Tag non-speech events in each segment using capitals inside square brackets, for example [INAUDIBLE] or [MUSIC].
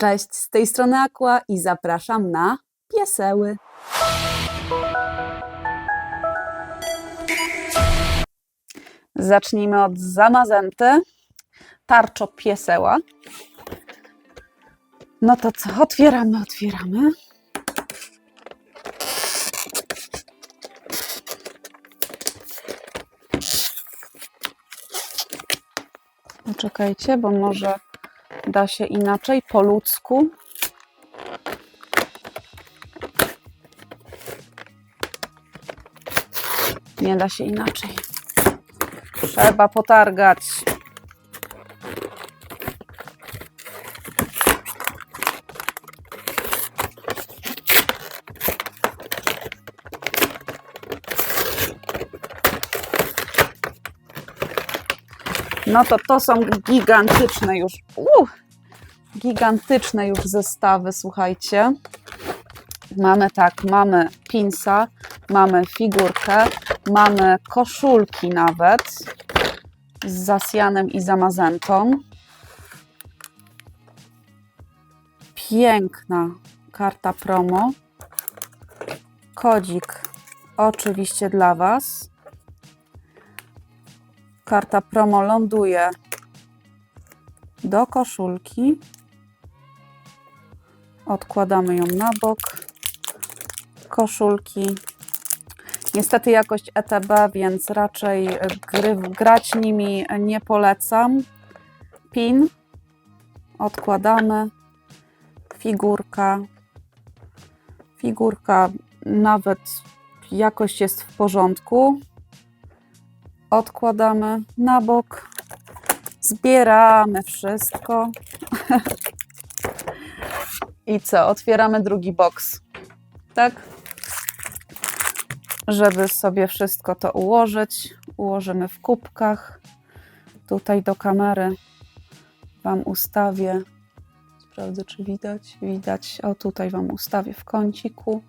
Cześć, z tej strony Aqua i zapraszam na pieseły. Zacznijmy od zamazenty, tarczo pieseła. No to co, otwieramy, otwieramy. Poczekajcie, bo może da się inaczej, po ludzku. Nie da się inaczej. Trzeba potargać. No to to są gigantyczne już. Uh, gigantyczne już zestawy, słuchajcie. Mamy tak, mamy pinsa, mamy figurkę, mamy koszulki nawet z zasjanem i zamazętą. Piękna karta promo. Kodzik oczywiście dla Was. Karta promo ląduje do koszulki. Odkładamy ją na bok. Koszulki. Niestety jakość ETB, więc raczej gry, grać nimi nie polecam. Pin. Odkładamy. Figurka. Figurka nawet jakość jest w porządku. Odkładamy na bok. Zbieramy wszystko. I co? Otwieramy drugi boks. Tak? Żeby sobie wszystko to ułożyć, ułożymy w kubkach. Tutaj do kamery Wam ustawię. Sprawdzę, czy widać. Widać. O, tutaj Wam ustawię w kąciku.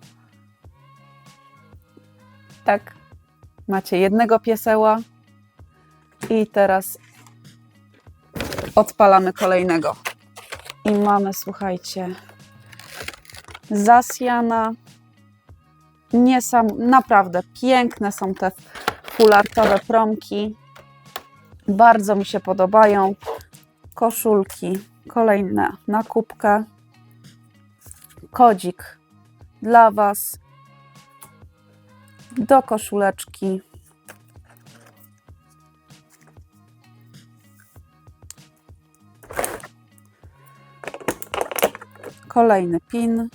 Tak. Macie jednego pieseła. I teraz odpalamy kolejnego. I mamy, słuchajcie, zasjana. Nie sam, naprawdę piękne są te fulartowe promki. Bardzo mi się podobają. Koszulki, kolejne na kubkę. Kodzik dla Was. Do koszuleczki. Kolejny pin.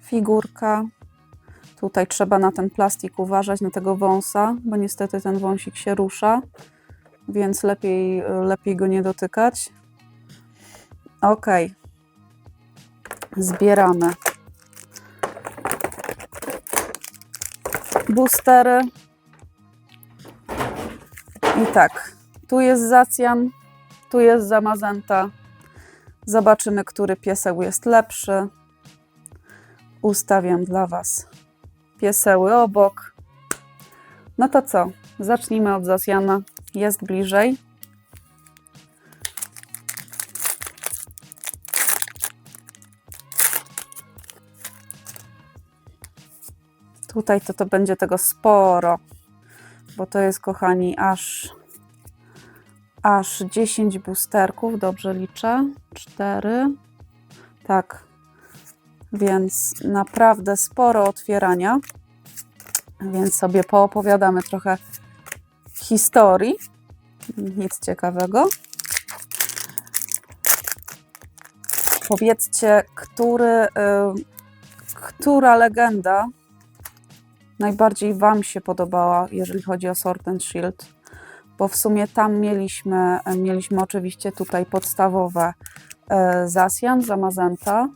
Figurka. Tutaj trzeba na ten plastik uważać, na tego wąsa, bo niestety ten wąsik się rusza, więc lepiej, lepiej go nie dotykać. Ok. Zbieramy boostery. I tak, tu jest Zacjan, tu jest zamazęta. Zobaczymy, który pieseł jest lepszy. Ustawiam dla Was pieseły obok. No to co? Zacznijmy od Zasjana. Jest bliżej. Tutaj to, to będzie tego sporo, bo to jest, kochani, aż aż 10 boosterków, dobrze liczę, 4, tak, więc naprawdę sporo otwierania, więc sobie poopowiadamy trochę historii, nic ciekawego. Powiedzcie, który, y, która legenda najbardziej Wam się podobała, jeżeli chodzi o Sword and Shield? Bo w sumie tam mieliśmy, mieliśmy oczywiście tutaj podstawowe e, Zasjan, Zamazenta,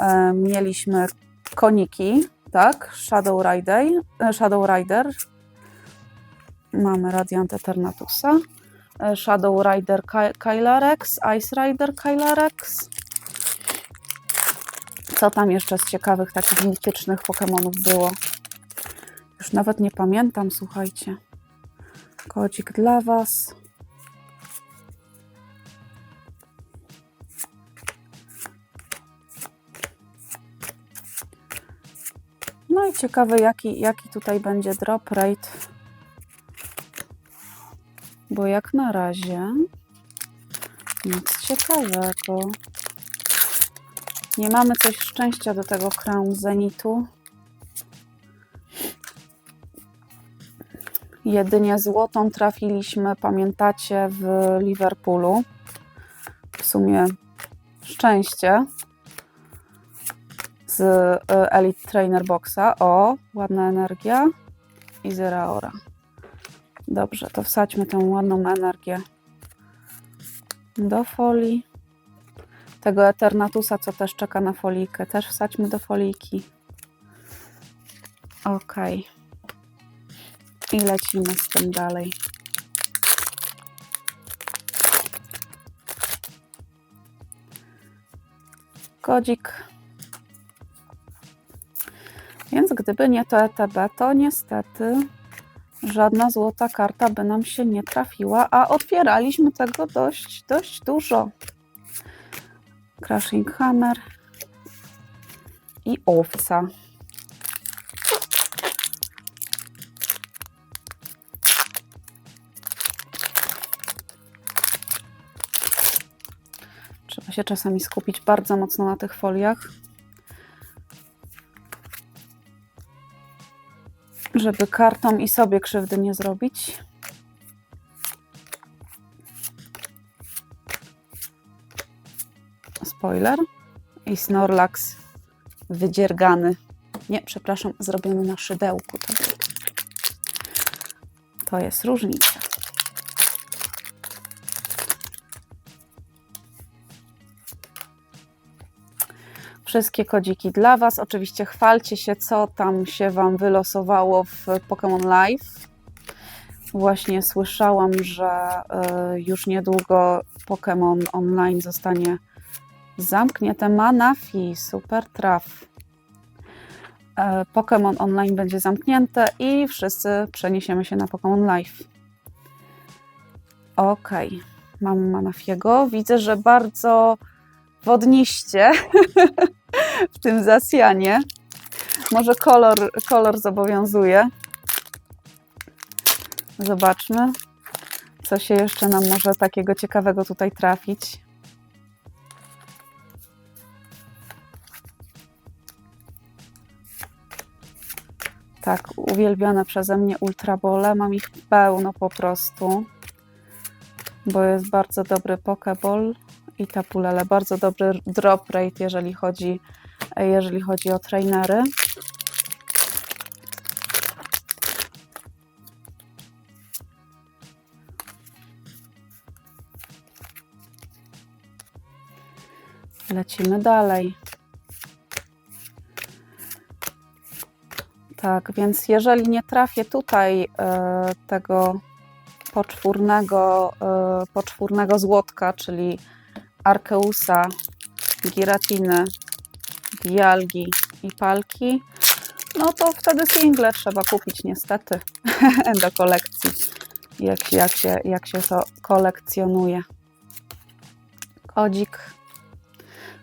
e, mieliśmy koniki, tak, Shadow Rider, e, Shadow Rider, mamy Radiant Eternatusa, Shadow Rider Ky Kylarex, Ice Rider Kylarex, co tam jeszcze z ciekawych takich mitycznych Pokémonów było? Już nawet nie pamiętam, słuchajcie. Kodzik dla Was. No i ciekawe, jaki, jaki tutaj będzie drop rate. Bo jak na razie nic ciekawego. Nie mamy coś szczęścia do tego crown zenitu. Jedynie złotą trafiliśmy, pamiętacie, w Liverpoolu. W sumie szczęście z y, Elite Trainer Boxa. O, ładna energia i Zeraora. Dobrze, to wsadźmy tę ładną energię do folii. Tego Eternatusa, co też czeka na folijkę, też wsadźmy do foliki. Ok. I lecimy z tym dalej. Kodzik. Więc gdyby nie to ETB, to niestety żadna złota karta by nam się nie trafiła, a otwieraliśmy tego dość, dość dużo. Crashing Hammer i owca. Się czasami skupić bardzo mocno na tych foliach, żeby kartom i sobie krzywdy nie zrobić. Spoiler. I Snorlax wydziergany. Nie, przepraszam, zrobiony na szydełku. To jest różnica. Wszystkie kodziki dla Was. Oczywiście chwalcie się, co tam się Wam wylosowało w Pokémon Live. Właśnie słyszałam, że y, już niedługo Pokémon Online zostanie zamknięte. Manafi, super traf. E, Pokémon Online będzie zamknięte i wszyscy przeniesiemy się na Pokémon Live. Ok, mamy Manafiego. Widzę, że bardzo wodniście [LAUGHS] w tym zasjanie. Może kolor, kolor zobowiązuje. Zobaczmy, co się jeszcze nam może takiego ciekawego tutaj trafić. Tak, uwielbione przeze mnie ultrabole. Mam ich pełno po prostu, bo jest bardzo dobry pokeball i tapulele. Bardzo dobry drop rate, jeżeli chodzi, jeżeli chodzi o trainery. Lecimy dalej. Tak, więc jeżeli nie trafię tutaj e, tego poczwórnego, e, poczwórnego złotka, czyli Arkeusa, Giratiny, Dialgi i Palki, no to wtedy single trzeba kupić niestety [LAUGHS] do kolekcji, jak, jak, się, jak się to kolekcjonuje. Kodzik,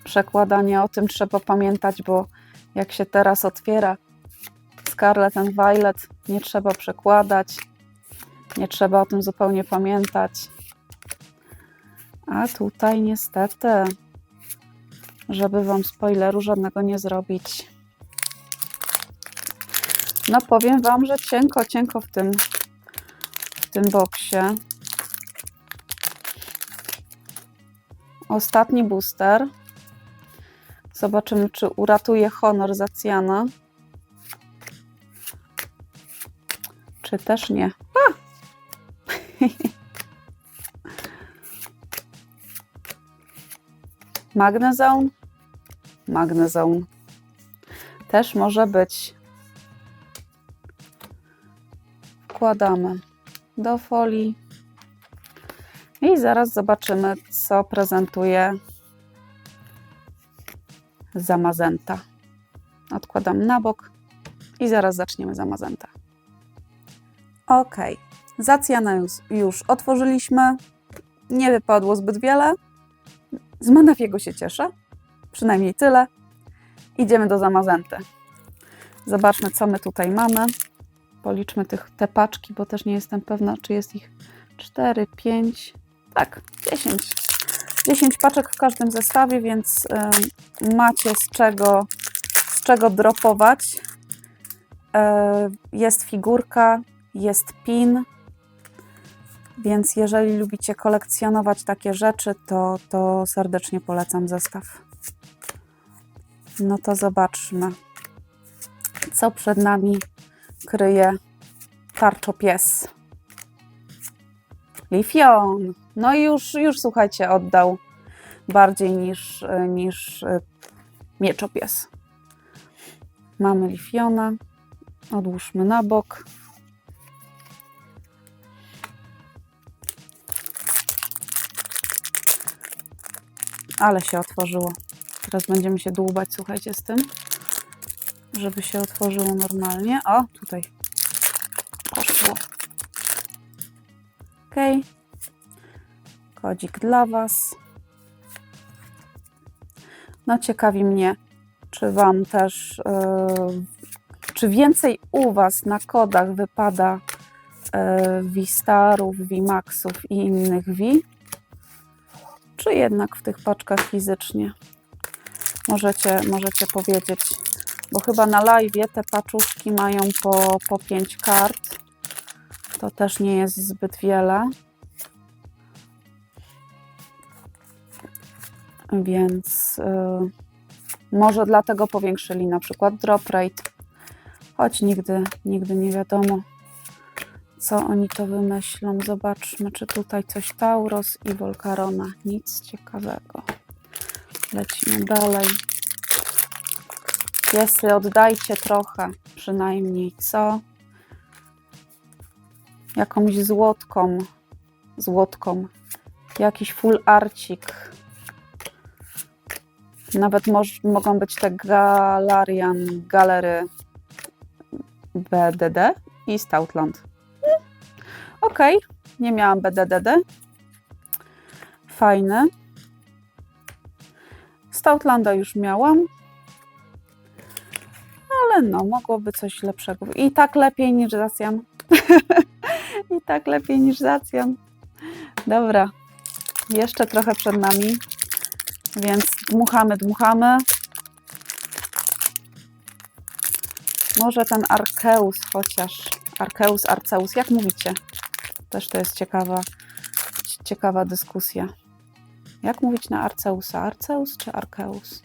przekładanie, o tym trzeba pamiętać, bo jak się teraz otwiera Scarlet and Violet, nie trzeba przekładać, nie trzeba o tym zupełnie pamiętać. A tutaj niestety, żeby Wam spoileru żadnego nie zrobić. No powiem Wam, że cienko, cienko w tym, w tym boksie. Ostatni booster. Zobaczymy, czy uratuje honor Zacjana. Czy też nie? A! [LAUGHS] Magnezone? Magnezone. Też może być. Wkładamy do folii. I zaraz zobaczymy, co prezentuje zamazenta. Odkładam na bok i zaraz zaczniemy zamazenta. Ok, Zacjana już, już otworzyliśmy. Nie wypadło zbyt wiele. Z Manafiego się cieszę. Przynajmniej tyle. Idziemy do Zamazenty. Zobaczmy, co my tutaj mamy. Policzmy tych, te paczki, bo też nie jestem pewna, czy jest ich 4, 5, tak, 10. 10 paczek w każdym zestawie, więc y, macie z czego, z czego dropować. E, Jest figurka, jest pin, więc jeżeli lubicie kolekcjonować takie rzeczy, to, to serdecznie polecam zestaw. No to zobaczmy, co przed nami kryje tarczopies. Lifion. No i już, już słuchajcie, oddał bardziej niż, niż y, mieczopies. Mamy Lifiona. Odłóżmy na bok. Ale się otworzyło. Teraz będziemy się dłubać, słuchajcie, z tym, żeby się otworzyło normalnie. O, tutaj poszło. Ok. Kodzik dla Was. No, ciekawi mnie, czy Wam też, yy, czy więcej u Was na kodach wypada yy, Vimaxów i innych Wi, czy jednak w tych paczkach fizycznie? Możecie, możecie powiedzieć, bo chyba na live te paczuszki mają po, po 5 kart. To też nie jest zbyt wiele. Więc yy, może dlatego powiększyli na przykład drop rate. Choć nigdy, nigdy nie wiadomo, co oni to wymyślą. Zobaczmy, czy tutaj coś Tauros i Volcarona. Nic ciekawego. Lecimy dalej. Piesy, oddajcie trochę, przynajmniej, co? Jakąś złotką, złotką, jakiś full arcik. Nawet mogą być te Galarian, Galery BDD i Stoutland. Ok, nie miałam BDDD. Fajny. Stoutlanda już miałam. Ale no, mogłoby coś lepszego. I tak lepiej niż Zacjan. [LAUGHS] I tak lepiej niż Zacjan. Dobra. Jeszcze trochę przed nami. Więc dmuchamy, dmuchamy. Może ten Arkeus chociaż. Arkeus, Arceus, jak mówicie? Też to jest ciekawa, ciekawa dyskusja. Jak mówić na Arceusa? Arceus czy Arkeus?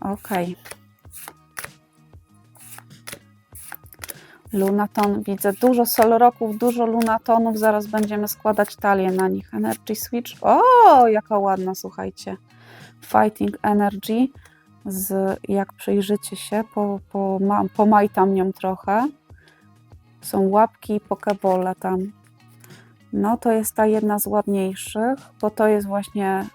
Okej. Lunaton. Widzę dużo solroków, dużo lunatonów. Zaraz będziemy składać talię na nich. Energy Switch. O, jaka ładna, słuchajcie. Fighting Energy. Z, jak przyjrzycie się, po, po, ma, pomajtam nią trochę. Są łapki i pokebole tam. No, to jest ta jedna z ładniejszych, bo to jest właśnie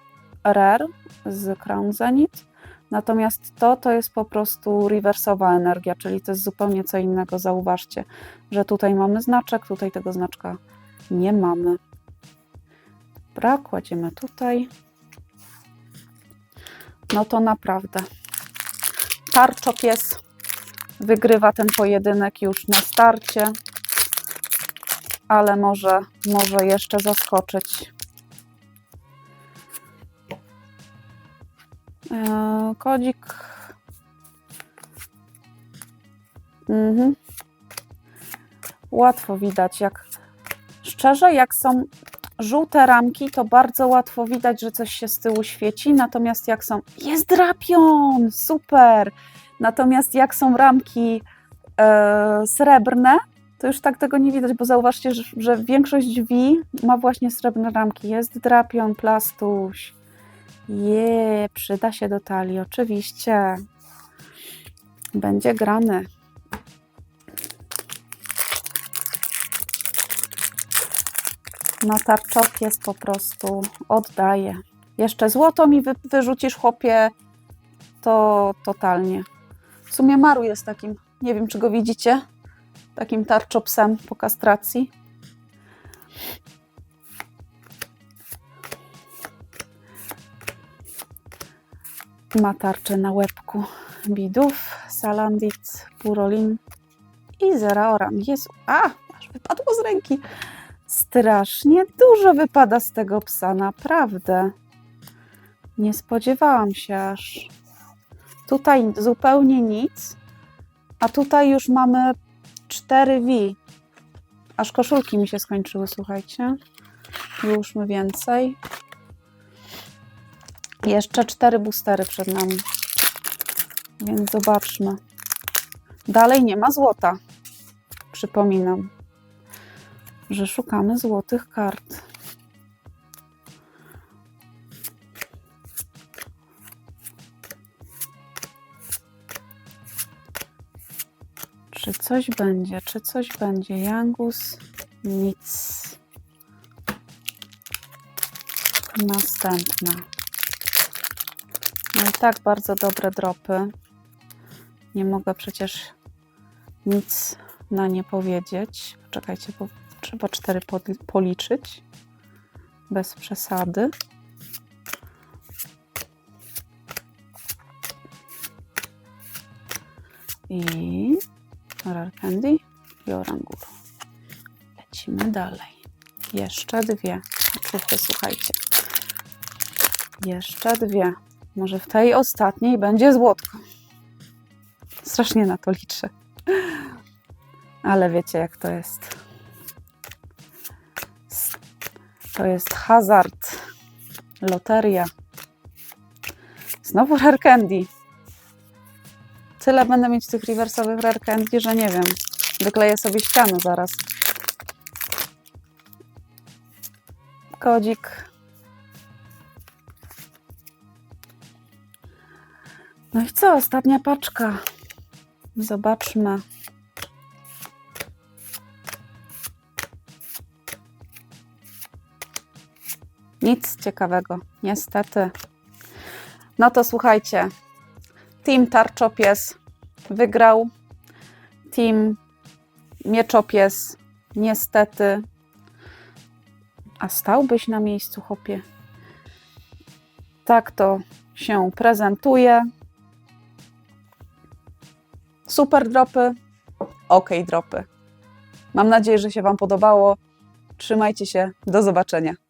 Rare z Crown Zenith. Natomiast to, to jest po prostu rewersowa energia, czyli to jest zupełnie co innego. Zauważcie, że tutaj mamy znaczek, tutaj tego znaczka nie mamy. Dobra, kładziemy tutaj. No to naprawdę. Tarczopies wygrywa ten pojedynek już na starcie, ale może, może jeszcze zaskoczyć. Eee, kodzik. Mhm. Łatwo widać, jak szczerze, jak są żółte ramki, to bardzo łatwo widać, że coś się z tyłu świeci. Natomiast jak są. Jest drapion! Super! Natomiast jak są ramki e, srebrne, to już tak tego nie widać, bo zauważcie, że, że większość drzwi ma właśnie srebrne ramki. Jest drapion, plastuś. Je, przyda się do talii, oczywiście. Będzie grany. No tarczok jest po prostu, oddaje. Jeszcze złoto mi wy, wyrzucisz, chłopie, to totalnie. W sumie Maru jest takim, nie wiem czy go widzicie, takim tarczopsem po kastracji. Ma tarczę na łebku. Bidów, Salandit, Purolin i Zeraoran. Jezu, a, aż wypadło z ręki. Strasznie dużo wypada z tego psa, naprawdę. Nie spodziewałam się aż. Tutaj zupełnie nic, a tutaj już mamy 4V. Aż koszulki mi się skończyły, słuchajcie. Wyłóżmy więcej. Jeszcze cztery boostery przed nami. Więc zobaczmy. Dalej nie ma złota. Przypominam, że szukamy złotych kart. Czy coś będzie? Czy coś będzie? Jangus? Nic. Następna. No i tak bardzo dobre dropy. Nie mogę przecież nic na nie powiedzieć. Czekajcie, bo trzeba cztery policzyć. Bez przesady. I Rare Candy i Oranguru. Lecimy dalej. Jeszcze dwie. Kruchy, słuchajcie. Jeszcze dwie. Może w tej ostatniej będzie złotko. Strasznie na to liczę. Ale wiecie, jak to jest. To jest hazard. Loteria. Znowu rare candy. Tyle będę mieć tych rewersowych rare candy, że nie wiem. Wykleję sobie ścianę zaraz. Kodzik. No i co? Ostatnia paczka. Zobaczmy. Nic ciekawego, niestety. No to słuchajcie. Team Tarczopies wygrał. Team Mieczopies niestety. A stałbyś na miejscu, chopie. Tak to się prezentuje. Super dropy, ok dropy. Mam nadzieję, że się Wam podobało. Trzymajcie się, do zobaczenia.